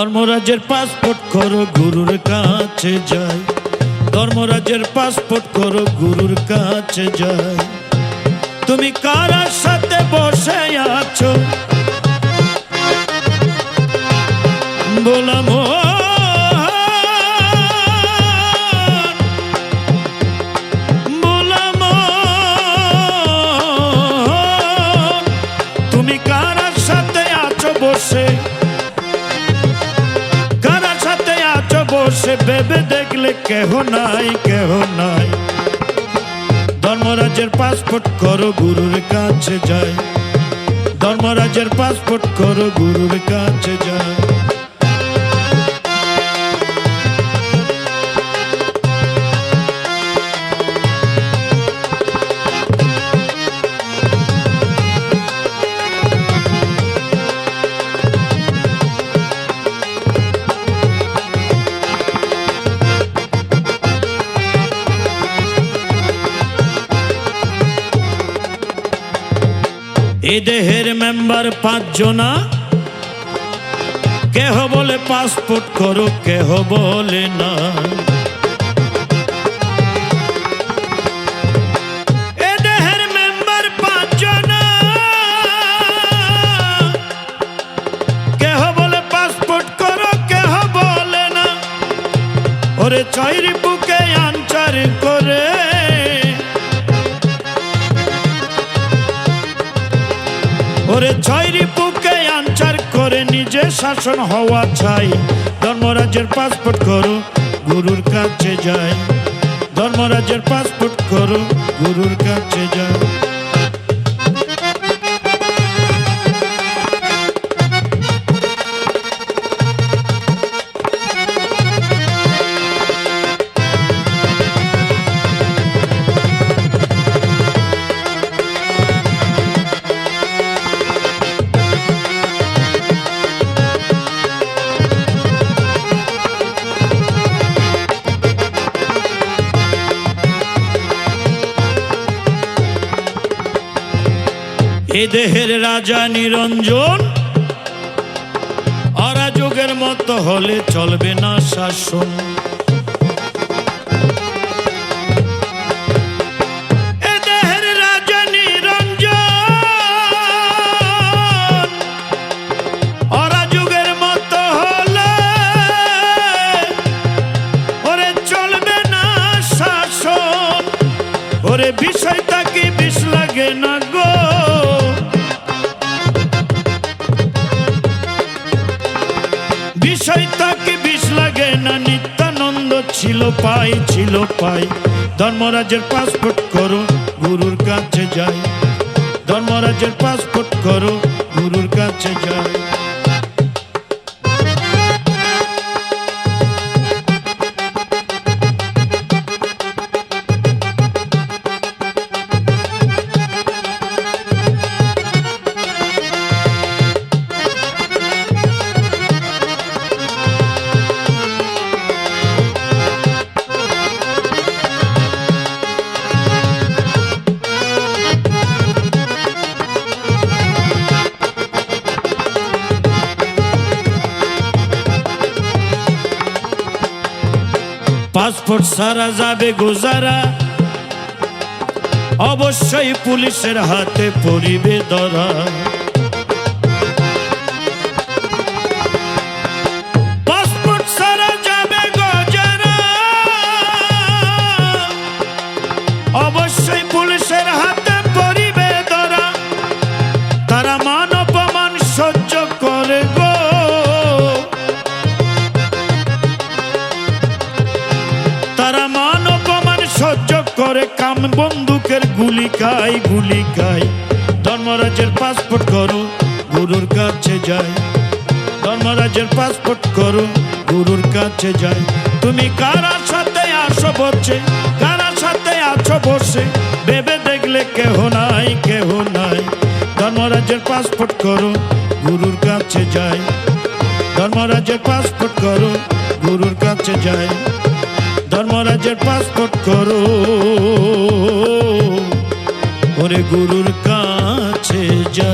ধর্মরাজের passport করো, গুরুর কাছে যায় ধর্মরাজের পাসপোর্ট করো, গুরুর কাছে যায় তুমি কারার সাথে বসে আছো ভেবে দেখলে কেহ নাই কেহ নাই। ধর্মরাজের পাসপোর্ট করো, গুরুর কাছে যায়। ধর্মরাজের পাসপোর্ট করো, গুরুর কাছে যায়। এ দেহের মেম্বার পাসপোর্ট করো, কেহ বলে পাসপোর্ট করো, কেহ বলে না। ওরে চৈরি বুকে আনচার করে ওরে ছয়রি বুকে আনচার করে নিজে শাসন হওয়া চাই। ধর্মরাজের পাসপোর্ট করো, গুরুর কাছে যায় ধর্মরাজের পাসপোর্ট করো, গুরুর কাছে যায় এ দেহের রাজা নিরঞ্জন অরাজকের মতো হলে চলবে না শাসন। এ না নিত্যানন্দ ছিল পাই ছিল পাই। ধর্মরাজের পাসপোর্ট করো, গুরুর কাছে যাই। ধর্মরাজের পাসপোর্ট করো, গুরুর কাছে যাই। পাসপোর্ট সারা যাবে গুজারা। অবশ্যই পুলিশের হাতে পড়িবে ধরা। সহ্য করে কাম বন্দুকের গুলি খাই গুলি খাই। ধর্মরাজের পাসপোর্ট করো, গুরুর কাছে যায় ধর্মরাজের পাসপোর্ট করো, গুরুর কাছে যাই। তুমি কারার সাথে আসো বসে, কারার সাথে আছো বসে। ভেবে দেখলে কেহ নাই কেহ নাই। ধর্মরাজের পাসপোর্ট করো, গুরুর কাছে যায় ধর্মরাজের পাসপোর্ট করো, গুরুর কাছে যায় ধর্মরাজের পাসপোর্ট করো। ওরে গুরুর কাছে যা